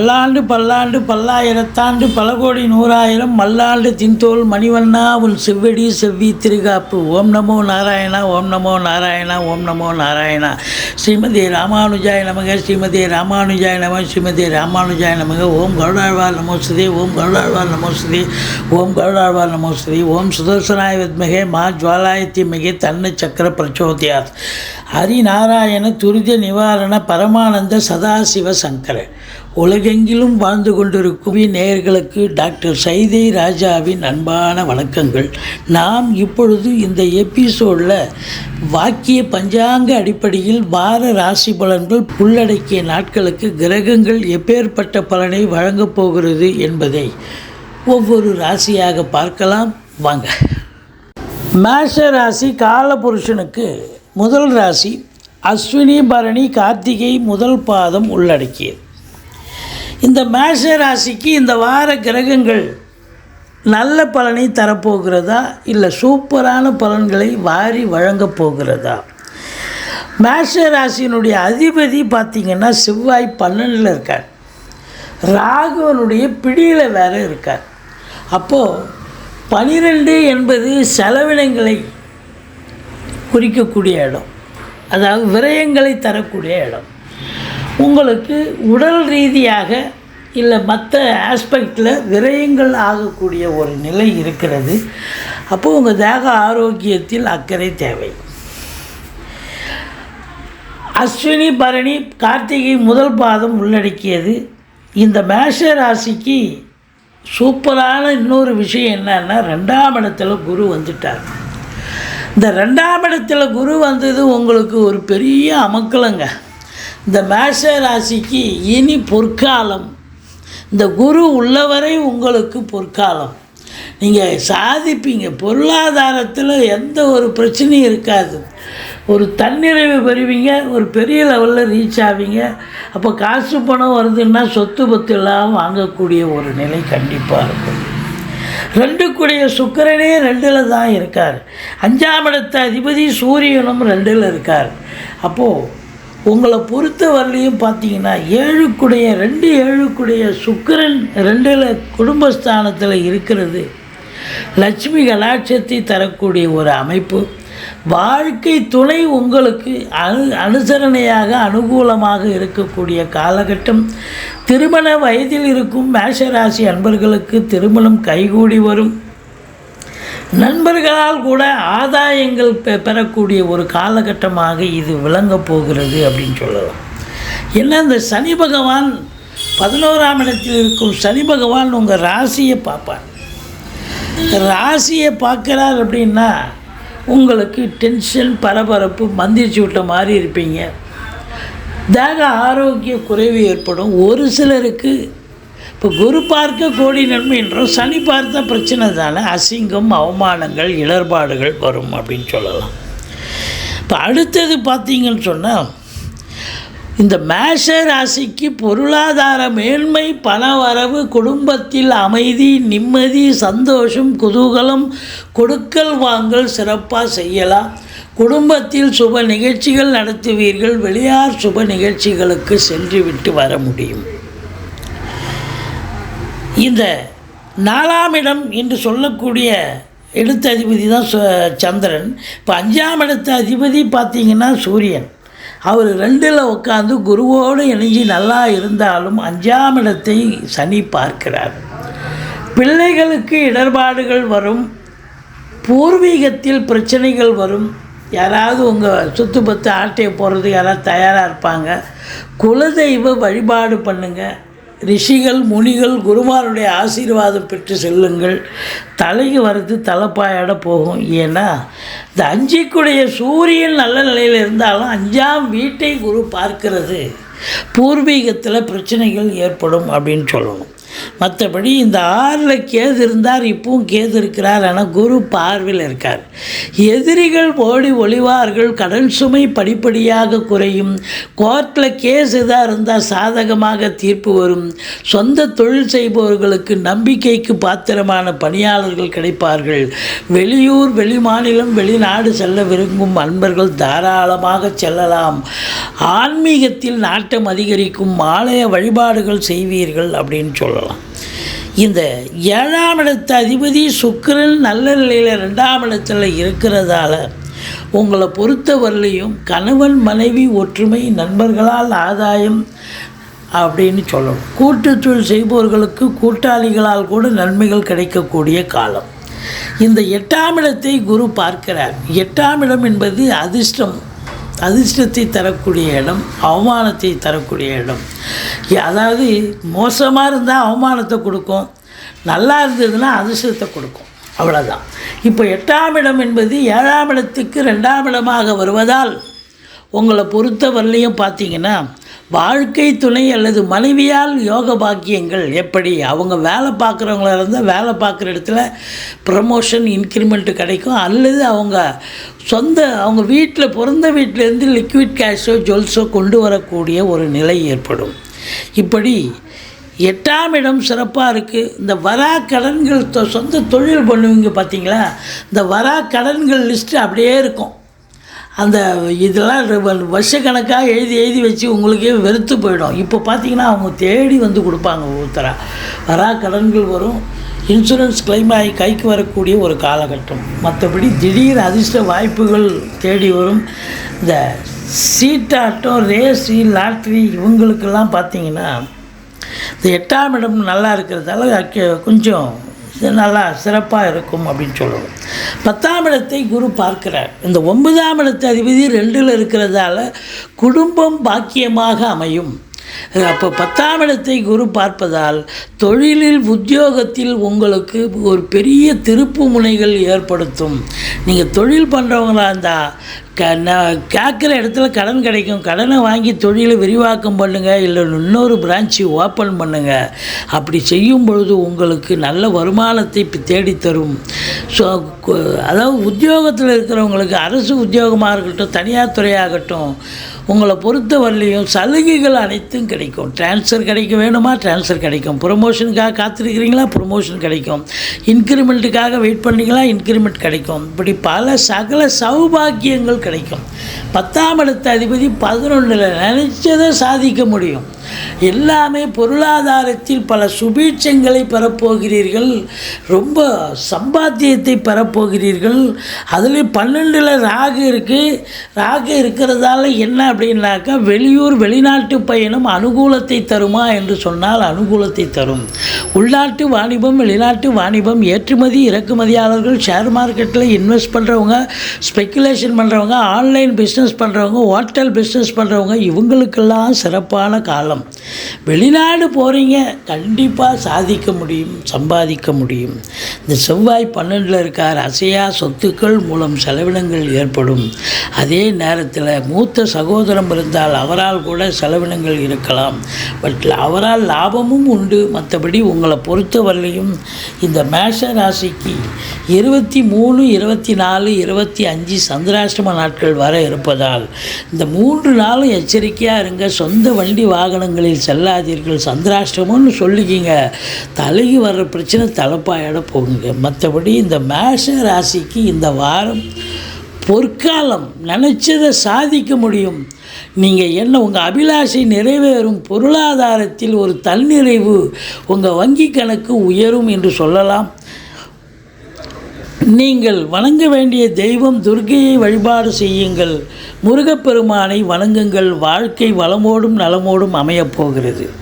பல்லாண்டு பல்லாண்டு பல்லாயிரத்தாண்டு பல கோடி நூறாயிரம் மல்லாண்டு தின்தோல் மணிவண்ணா உன் செவ்வடி செவ்வி திருகாப்பு. ஓம் நமோ நாராயணா ஓம் நமோ நாராயணா ஓம் நமோ நாராயணா. ஸ்ரீமதி ராமானுஜாய நமக ஸ்ரீமதி ராமானுஜாய நம ஸ்ரீமதி ராமானுஜாய நமக. ஓம் கருடாழ்வார் நமோஸ்துதே ஓம் கருடாழ்வார் நமோஸ்துதே ஓம் கருடாழ்வார் நமோஸ்துதே ஓம் சுதர்சனாய வித்மகே மா ஜுவாலாயத்தி மிகே தன்ன சக்கர பிரச்சோதியாத். ஹரிநாராயண துரித நிவாரண பரமானந்த சதாசிவ சங்கர. உலகெங்கிலும் வாழ்ந்து கொண்டிருக்கும் நேயர்களுக்கு டாக்டர் சைதை ராஜாவின் அன்பான வணக்கங்கள். நாம் இப்பொழுது இந்த எபிசோடில் வாக்கிய பஞ்சாங்க அடிப்படையில் வார ராசி பலன்கள் உள்ளடக்கிய நாட்களுக்கு கிரகங்கள் எப்பேற்பட்ட பலனை வழங்கப் போகிறது என்பதை ஒவ்வொரு ராசியாக பார்க்கலாம். வாங்க. மேஷ ராசி காலபுருஷனுக்கு முதல் ராசி அஸ்வினி பரணி கார்த்திகை முதல் பாதம் உள்ளடக்கியது. இந்த மேஷ ராசிக்கு இந்த வார கிரகங்கள் நல்ல பலனை தரப்போகிறதா? இல்லை சூப்பரான பலன்களை வாரி வழங்கப் போகிறதா? மேஷ ராசியினுடைய அதிபதி பார்த்திங்கன்னா செவ்வாய் பன்னெண்டில் இருக்கார். ராகுவனுடைய பிடியில் வேறு இருக்கார். அப்போது பனிரெண்டு என்பது செலவினங்களை குறிக்கக்கூடிய இடம். அதாவது விரயங்களை தரக்கூடிய இடம். உங்களுக்கு உடல் ரீதியாக இல்லை மற்ற ஆஸ்பெக்டில் விரயங்கள் ஆகக்கூடிய ஒரு நிலை இருக்கிறது. அப்போது உங்கள் தேக ஆரோக்கியத்தில் அக்கறை தேவை. அஸ்வினி பரணி கார்த்திகை முதல் பாதம் உள்ளடக்கியது. இந்த மேஷ ராசிக்கு சூப்பரான இன்னொரு விஷயம் என்னன்னா ரெண்டாம் இடத்துல குரு வந்துட்டார். இந்த ரெண்டாம் இடத்துல குரு வந்தது உங்களுக்கு ஒரு பெரிய அமக்கலங்க. இந்த மேஷ ராசிக்கு இனி பொற்காலம். இந்த குரு உள்ளவரை உங்களுக்கு பொற்காலம். நீங்கள் சாதிப்பீங்க. பொருளாதாரத்தில் எந்த ஒரு பிரச்சனையும் இருக்காது. ஒரு தன்னிறைவு பெறுவீங்க. ஒரு பெரிய லெவலில் ரீச் ஆவீங்க. அப்போ காசு பணம் வருதுன்னா சொத்து பத்து இல்லாமல் வாங்கக்கூடிய ஒரு நிலை கண்டிப்பாக இருக்கும். ரெண்டுக்குடைய சுக்கரனே ரெண்டில் தான் இருக்கார். அஞ்சாம் இடத்த அதிபதி சூரியனும் ரெண்டில் இருக்கார். அப்போது உங்களை பொறுத்த வரலையும் பார்த்தீங்கன்னா ஏழுக்குடைய ரெண்டு ஏழுக்குடைய சுக்கரன் ரெண்டில் குடும்பஸ்தானத்தில் இருக்கிறது. லட்சுமி கலாட்சத்தை தரக்கூடிய ஒரு அமைப்பு. வாழ்க்கை துணை உங்களுக்கு அனு அனுசரணையாக அனுகூலமாக இருக்கக்கூடிய காலகட்டம். திருமண வயதில் இருக்கும் மேஷராசி அன்பர்களுக்கு திருமணம் கைகூடி வரும். நண்பர்களால் கூட ஆதாயங்கள் பெ பெறக்கூடிய ஒரு காலகட்டமாக இது விளங்கப் போகிறது அப்படின்னு சொல்லலாம். ஏன்னா இந்த சனி பகவான் பதினோராம் இடத்தில் இருக்கும் சனி பகவான் உங்கள் ராசியை பார்ப்பார். ராசியை பார்க்குறார் அப்படின்னா உங்களுக்கு டென்ஷன் பரபரப்பு மந்திரிச்சு விட்ட மாதிரி இருப்பீங்க. தேக ஆரோக்கிய குறைவு ஏற்படும். ஒரு சிலருக்கு இப்போ குரு பார்க்க கோடி நன்மை என்றும் சனி பார்த்த பிரச்சனை தானே அசிங்கம் அவமானங்கள் இடர்பாடுகள் வரும் அப்படின்னு சொல்லலாம். இப்போ அடுத்தது பார்த்தீங்கன்னு சொன்னால் இந்த மேஷ ராசிக்கு பொருளாதார மேன்மை பண வரவு குடும்பத்தில் அமைதி நிம்மதி சந்தோஷம் குதூகலம் கொடுக்கல் வாங்கல் சிறப்பாக செய்யலாம். குடும்பத்தில் சுப நிகழ்ச்சிகள் நடத்துவீர்கள் வெளியார் சுப நிகழ்ச்சிகளுக்கு சென்று விட்டு வர முடியும். இந்த நாலாம் இடம் என்று சொல்லக்கூடிய எடுத்த அதிபதி தான் சந்திரன். இப்போ அஞ்சாம் இடத்த அதிபதி பார்த்தீங்கன்னா சூரியன். அவர் ரெண்டில் உட்காந்து குருவோடு இணைஞ்சு நல்லா இருந்தாலும் அஞ்சாம் இடத்தை சனி பார்க்கிறார். பிள்ளைகளுக்கு இடர்பாடுகள் வரும். பூர்வீகத்தில் பிரச்சனைகள் வரும். யாராவது உங்கள் சுத்து பத்து ஆட்டையை போகிறதுக்கு யாராவது தயாராக இருப்பாங்க. குலதெய்வ வழிபாடு பண்ணுங்கள் ரிஷிகள் முனிகள் குருமாருடைய ஆசீர்வாதம் பெற்று செல்லுங்கள். தலைக்கு வர்றது தலைப்பாயாட போகும். ஏன்னா இந்த அஞ்சிக்குடைய சூரியன் நல்ல நிலையில் இருந்தாலும் அஞ்சாம் வீட்டை குரு பார்க்கிறது. பூர்வீகத்தில் பிரச்சனைகள் ஏற்படும் அப்படின்னு சொல்லணும். மற்றபடி இந்த ஆறில் கேது இருந்தார் இப்பவும் கேது இருக்கிறார் ஆனால் குரு பார்வையில் இருக்கார். எதிரிகள் ஓடி ஒளிவார்கள் கடன் சுமை படிப்படியாக குறையும். கோர்ட்டில் கேஸ் இதாக இருந்தால் சாதகமாக தீர்ப்பு வரும். சொந்த தொழில் செய்பவர்களுக்கு நம்பிக்கைக்கு பாத்திரமான பணியாளர்கள் கிடைப்பார்கள். வெளியூர் வெளிமாநிலம் வெளிநாடு செல்ல விரும்பும் அன்பர்கள் தாராளமாக செல்லலாம். ஆன்மீகத்தில் நாட்டம் அதிகரிக்கும் ஆலய வழிபாடுகள் செய்வீர்கள் அப்படின்னு சொல்லலாம். இந்த ஏழாம் இடத்து அதிபதி சுக்கிரன் நல்ல நிலையில் ரெண்டாம் இடத்துல இருக்கிறதால உங்களை பொறுத்தவரையிலையும் கணவன் மனைவி ஒற்றுமை நண்பர்களால் ஆதாயம் அப்படின்னு சொல்லணும். கூட்டுத்தொழில் செய்பவர்களுக்கு கூட்டாளிகளால் கூட நன்மைகள் கிடைக்கக்கூடிய காலம். இந்த எட்டாம் இடத்தை குரு பார்க்கிறார். எட்டாம் இடம் என்பது அதிர்ஷ்டம். அதிர்ஷ்டத்தை தரக்கூடிய இடம் அவமானத்தை தரக்கூடிய இடம். அதாவது மோசமாக இருந்தால் அவமானத்தை கொடுக்கும் நல்லா இருந்ததுன்னா அதிர்ஷ்டத்தை கொடுக்கும். அவ்வளோதான் இப்போ எட்டாம் இடம் என்பது ஏழாம் இடத்துக்கு ரெண்டாம் இடமாக வருவதால் உங்களை பொறுத்த வரலையும் பார்த்தீங்கன்னா வாழ்க்கை துணை அல்லது மனைவியால் யோக பாக்கியங்கள் எப்படி? அவங்க வேலை பார்க்குறவங்களா இருந்தால் வேலை பார்க்குற இடத்துல ப்ரமோஷன் இன்க்ரிமெண்ட் கிடைக்கும். அல்லது அவங்க சொந்த அவங்க வீட்டில் பிறந்த வீட்டிலேருந்து லிக்விட் கேஷோ ஜுவல்ஸோ கொண்டு வரக்கூடிய ஒரு நிலை ஏற்படும். இப்படி எட்டாம் இடம் சிறப்பாக இருக்குது இந்த வரா கடன்கள் தொ- சொந்த தொழில் பண்ணுவீங்க பார்த்தீங்களா? இந்த வரா கடன்கள் லிஸ்ட்டு அப்படியே இருக்கும். அந்த இதெல்லாம் வருஷக்கணக்காக எழுதி எழுதி வச்சு உங்களுக்கே வெறுத்து போயிடும். இப்போ பார்த்தீங்கன்னா அவங்க தேடி வந்து கொடுப்பாங்க ஒருத்தராக வரா கடன்கள் வரும். இன்சூரன்ஸ் கிளைம் ஆகி கைக்கு வரக்கூடிய ஒரு காலகட்டம். மற்றபடி திடீர் அதிர்ஷ்ட வாய்ப்புகள் தேடி வரும். இந்த சீட்டாட்டம் ரேஸு லாட்ரி இவங்களுக்கெல்லாம் பார்த்தீங்கன்னா இந்த எட்டாம் இடம் நல்லா இருக்கிறதால கொஞ்சம் இது நல்லா சிறப்பாக இருக்கும் அப்படின்னு சொல்லுவோம். பத்தாம் இடத்தை குரு பார்க்கிறார். இந்த ஒன்பதாம் இடத்து அதிபதி ரெண்டில் இருக்கிறதால குடும்பம் பாக்கியமாக அமையும். அப்போ பத்தாம் இடத்தை குரு பார்ப்பதால் தொழிலில் உத்தியோகத்தில் உங்களுக்கு ஒரு பெரிய திருப்பு முனைகள் ஏற்படுத்தும். நீங்கள் தொழில் பண்ணுறவங்களா இருந்தால் க கேட்குற இடத்துல கடன் கிடைக்கும். கடனை வாங்கி தொழிலை விரிவாக்கம் பண்ணுங்கள் இல்லை இன்னொரு பிரான்ச்சு ஓப்பன் பண்ணுங்கள் அப்படி செய்யும் பொழுது உங்களுக்கு நல்ல வருமானத்தை தேடித்தரும். ஸோ அதாவது உத்தியோகத்தில் இருக்கிறவங்களுக்கு அரசு உத்தியோகமாக இருக்கட்டும் தனியார் துறையாகட்டும் உங்களை பொறுத்த வரலையும் சலுகைகள் அனைத்தும் கிடைக்கும். ட்ரான்ஸ்ஃபர் கிடைக்க வேணுமா? ட்ரான்ஸ்ஃபர் கிடைக்கும். ப்ரொமோஷனுக்காக காத்திருக்கிறீங்களா? ப்ரொமோஷன் கிடைக்கும். இன்க்ரிமெண்ட்டுக்காக வெயிட் பண்ணீங்களா? இன்க்ரிமெண்ட் கிடைக்கும். இப்படி பல சகல சௌபாக்கியங்கள் கிடைக்கும். பத்தாம் இடத்த அதிபதி பதினொன்றில் நினைச்சதை சாதிக்க முடியும். எல்லாமே பொருளாதாரத்தில் பல சுபீட்சங்களை பெறப்போகிறீர்கள். ரொம்ப சம்பாத்தியத்தை பெறப்போகிறீர்கள். அதுலேயும் பன்னெண்டில் ராகு இருக்குது ராகு இருக்கிறதால என்ன அப்படின்னாக்கா வெளியூர் வெளிநாட்டு பயணம் அனுகூலத்தை தருமா என்று சொன்னால் அனுகூலத்தை தரும். உள்நாட்டு வாணிபம் வெளிநாட்டு வாணிபம் ஏற்றுமதி இறக்குமதியாளர்கள் ஷேர் மார்க்கெட்டில் இன்வெஸ்ட் பண்ணுறவங்க ஸ்பெக்குலேஷன் பண்ணுறவங்க ஆன்லைன் பிஸ்னஸ் பண்ணுறவங்க ஹோட்டல் பிஸ்னஸ் பண்ணுறவங்க இவங்களுக்கெல்லாம் சிறப்பான காலம். வெளிநாடு போகிறீங்க கண்டிப்பாக சாதிக்க முடியும் சம்பாதிக்க முடியும். இந்த செவ்வாய் பன்னெண்டில் இருக்கார் அசையா சொத்துக்கள் மூலம் செலவினங்கள் ஏற்படும். அதே நேரத்தில் மூத்த சகோதர சகோதரம் இருந்தால் அவரால் கூட செலவினங்கள் இருக்கலாம். பட் அவரால் லாபமும் உண்டு. மற்றபடி உங்களை பொறுத்தவரையிலையும் இந்த மேஷ ராசிக்கு இருபத்தி மூணு இருபத்தி நாலு இருபத்தி அஞ்சு சந்திராஷ்டம நாட்கள் வர இருப்பதால் இந்த மூன்று நாளும் எச்சரிக்கையாக இருங்க. சொந்த வண்டி வாகனங்களில் செல்லாதீர்கள். சந்திராஷ்டமம்னு சொல்லிக்கிங்க தலைக்கு வர்ற பிரச்சனை தலைப்பாயிட போகுங்க. மற்றபடி இந்த மேஷ ராசிக்கு இந்த வாரம் பொற்காலம் நினச்சதை சாதிக்க முடியும். நீங்கள் என்ன உங்கள் அபிலாஷை நிறைவேறும் பொருளாதாரத்தில் ஒரு தன்னிறைவு உங்கள் வங்கி கணக்கு உயரும் என்று சொல்லலாம். நீங்கள் வணங்க வேண்டிய தெய்வம் துர்கையை வழிபாடு செய்யுங்கள். முருகப்பெருமானை வணங்குங்கள். வாழ்க்கை வளமோடும் நலமோடும் அமையப் போகிறது.